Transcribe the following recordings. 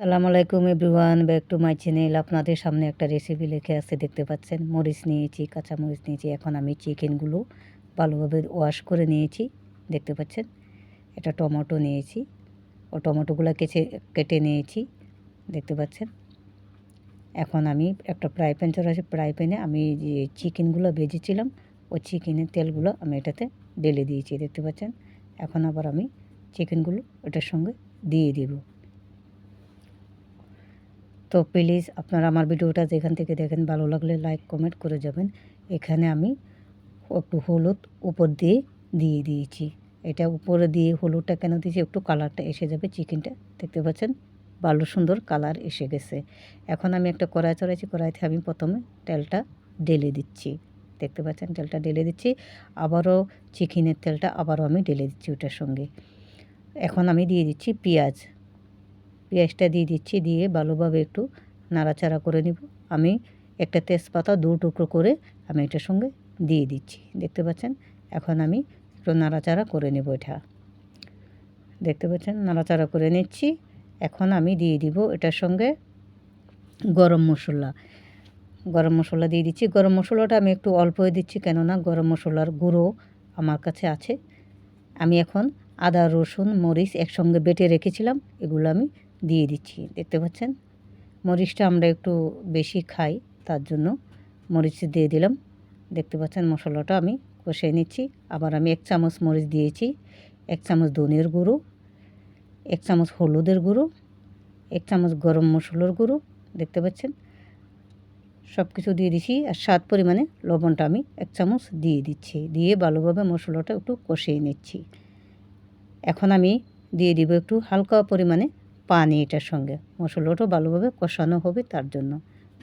সালাম আলাইকুম everyone, back to my channel. আপনাদের সামনে একটা রেসিপি লিখে আসছে দেখতে পাচ্ছেন? মরিচ নিয়েছি কাঁচা মরিচ নিয়েছি, এখন আমি চিকেনগুলো ভালোভাবে ওয়াশ করে নিয়েছি, দেখতে পাচ্ছেন? এটা টমেটো নিয়েছি, ও টমেটোগুলো কেচে কেটে নিয়েছি, দেখতে পাচ্ছেন? এখন আমি একটা ফ্রাই প্যান চড়াচ্ছি ফ্রাই প্যানে আমি যে চিকেনগুলো ভেজেছিলাম ও চিকেনের তেলগুলো আমি এটাতে ঢেলে দিয়েছি, দেখতে পাচ্ছেন? এখন আবার আমি চিকেনগুলো এটার সঙ্গে দিয়ে দিব। তো প্লিজ আপনারা আমার ভিডিওটা যেখান থেকে দেখেন ভালো লাগলে লাইক, কমেন্ট করে যাবেন। এখানে আমি একটু হলুদ উপর দিয়ে দিয়ে দিয়েছি। এটা উপরে দিয়ে হলুদটা কেন দিয়েছি? একটু কালারটা এসে যাবে চিকেনটা। দেখতে পাচ্ছেন? ভালো সুন্দর কালার এসে গেছে। এখন আমি একটা কড়াই চড়াইছি। কড়াইতে আমি প্রথমে তেলটা ঢেলে দিচ্ছি। দেখতে পাচ্ছেন? তেলটা ঢেলে দিচ্ছি। আবারও চিকেনের তেলটা আবারও আমি ঢেলে দিচ্ছি ওটার সঙ্গে। এখন আমি দিয়ে দিচ্ছি পেঁয়াজ। পেঁয়াজটা দিয়ে দিচ্ছি, দিয়ে ভালোভাবে একটু নাড়াচাড়া করে নিব। আমি একটা তেজপাতা দু টুকরো করে আমি এটার সঙ্গে দিয়ে দিচ্ছি। দেখতে পাচ্ছেন? এখন আমি একটু নাড়াচাড়া করে নেব এটা। দেখতে পাচ্ছেন? নাড়াচাড়া করে নিচ্ছি। এখন আমি দিয়ে দিব এটার সঙ্গে গরম মশলা। গরম মশলা দিয়ে দিচ্ছি। গরম মশলাটা আমি একটু অল্প দিচ্ছি, কেননা গরম মশলার গুঁড়ো আমার কাছে আছে। আমি এখন আদা, রসুন, মরিচ একসঙ্গে বেটে রেখেছিলাম। এগুলো আমি দিয়ে দিচ্ছি। দেখতে পাচ্ছেন? মরিচটা আমরা একটু বেশি খাই, তার জন্য মরিচ দিয়ে দিলাম। দেখতে পাচ্ছেন? মশলাটা আমি কষিয়ে নিচ্ছি। আবার আমি এক চামচ মরিচ দিয়েছি। এক চামচ ধনের গুঁড়ো, এক চামচ হলুদের গুঁড়ো, এক চামচ গরম মশলার গুঁড়ো, দেখতে পাচ্ছেন? সব কিছু দিয়ে দিচ্ছি আর স্বাদ পরিমাণে লবণটা আমি এক চামচ দিয়ে দিচ্ছি। দিয়ে ভালোভাবে মশলাটা একটু কষিয়ে নিচ্ছি। এখন আমি দিয়ে দিব একটু হালকা পরিমাণে পানি এটার সঙ্গে। মশলাটা ভালোভাবে কষানো হবে তার জন্য।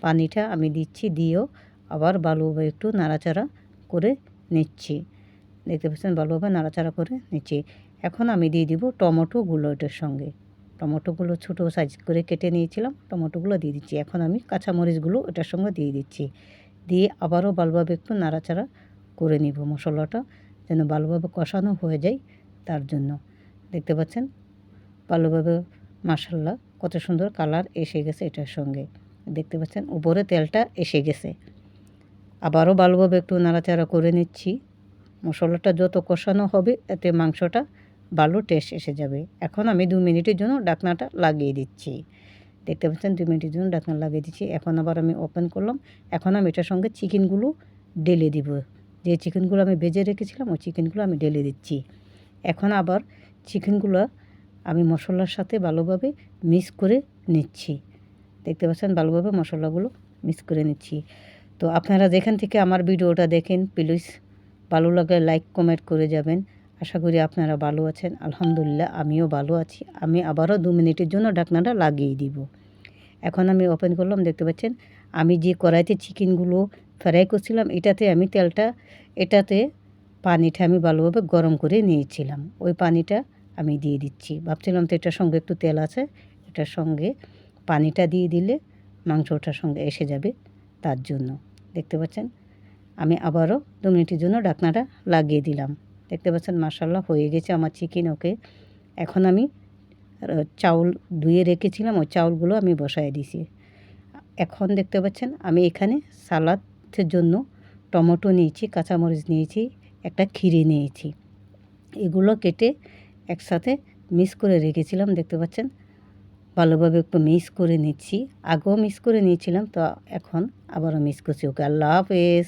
পানিটা আমি দিচ্ছি, দিয়েও আবার ভালোভাবে একটু নাড়াচাড়া করে নিচ্ছি। দেখতে পাচ্ছেন, ভালোভাবে নাড়াচাড়া করে নিচ্ছি। এখন আমি দিয়ে দিব টমেটোগুলো এটার সঙ্গে। টমেটোগুলো ছোটো সাইজ করে কেটে নিয়েছিলাম, টমেটোগুলো দিয়ে দিচ্ছি। এখন আমি কাঁচামরিচগুলো এটার সঙ্গে দিয়ে দিচ্ছি। দিয়ে আবারও ভালোভাবে একটু নাড়াচাড়া করে নিব। মশলাটা যেন ভালোভাবে কষানো হয়ে যায় তার জন্য। দেখতে পাচ্ছেন? ভালোভাবে মাসাল্লাহ কত সুন্দর কালার এসে গেছে এটার সঙ্গে। দেখতে পাচ্ছেন, উপরে তেলটা এসে গেছে। আবারও ভালোভাবে একটু নাড়াচাড়া করে নিচ্ছি। মশলাটা যত কষানো হবে, এতে মাংসটা ভালো টেস্ট এসে যাবে। এখন আমি দু মিনিটের জন্য ডাকনাটা লাগিয়ে দিচ্ছি। দেখতে পাচ্ছেন, দু মিনিটের জন্য ডাকনা লাগিয়ে দিচ্ছি। এখন আবার আমি ওপেন করলাম। এখন আমি এটার সঙ্গে চিকেনগুলো ডেলে দিব। যে চিকেনগুলো আমি ভেজে রেখেছিলাম, ওই চিকেনগুলো আমি ডেলে দিচ্ছি। এখন আবার চিকেনগুলো আমি মশলার সাথে ভালোভাবে মিক্স করে নিচ্ছি। দেখতে পাচ্ছেন ভালোভাবে মশলাগুলো মিক্স করে নিচ্ছি। তো আপনারা যেখান থেকে আমার ভিডিওটা দেখেন, প্লিজ ভালো লাগলে লাইক, কমেন্ট করে যাবেন। আশা করি আপনারা ভালো আছেন। আলহামদুলিল্লাহ, আমিও ভালো আছি। আমি আবারও দু মিনিটের জন্য ঢাকনাটা লাগিয়ে দিব। এখন আমি ওপেন করলাম, দেখতে পাচ্ছেন? আমি যে কড়াইতে চিকেনগুলো ফ্রাই করছিলাম, এটাতে আমি তেলটা, এটাতে পানিটা আমি ভালোভাবে গরম করে নিয়েছিলাম। ওই পানিটা আমি দিয়ে দিচ্ছি। ভাবছিলাম তো এটার সঙ্গে একটু তেল আছে, এটার সঙ্গে পানিটা দিয়ে দিলে মাংসটার সঙ্গে এসে যাবে তার জন্য। দেখতে পাচ্ছেন? আমি আবারও দু মিনিটের জন্য ডাকনাটা লাগিয়ে দিলাম। দেখতে পাচ্ছেন? মাসাল্লাহ হয়ে গেছে আমার চিকেন ওকে। এখন আমি চাউল ধুয়ে রেখেছিলাম, ওই চাউলগুলো আমি বসাই দিছি। এখন দেখতে পাচ্ছেন? আমি এখানে সালাদের জন্য টমেটো নিয়েছি, কাঁচামরিচ নিয়েছি, একটা খিরে নিয়েছি। এগুলো কেটে একসাথে মিস করে রেখেছিলাম, দেখতে পাচ্ছেন? ভালোভাবে একটু মিস করে নিচ্ছি। আগেও মিস করে নিয়েছিলাম, তো এখন আবারও মিস করছি। ওকে, আল্লাহ হাফেজ।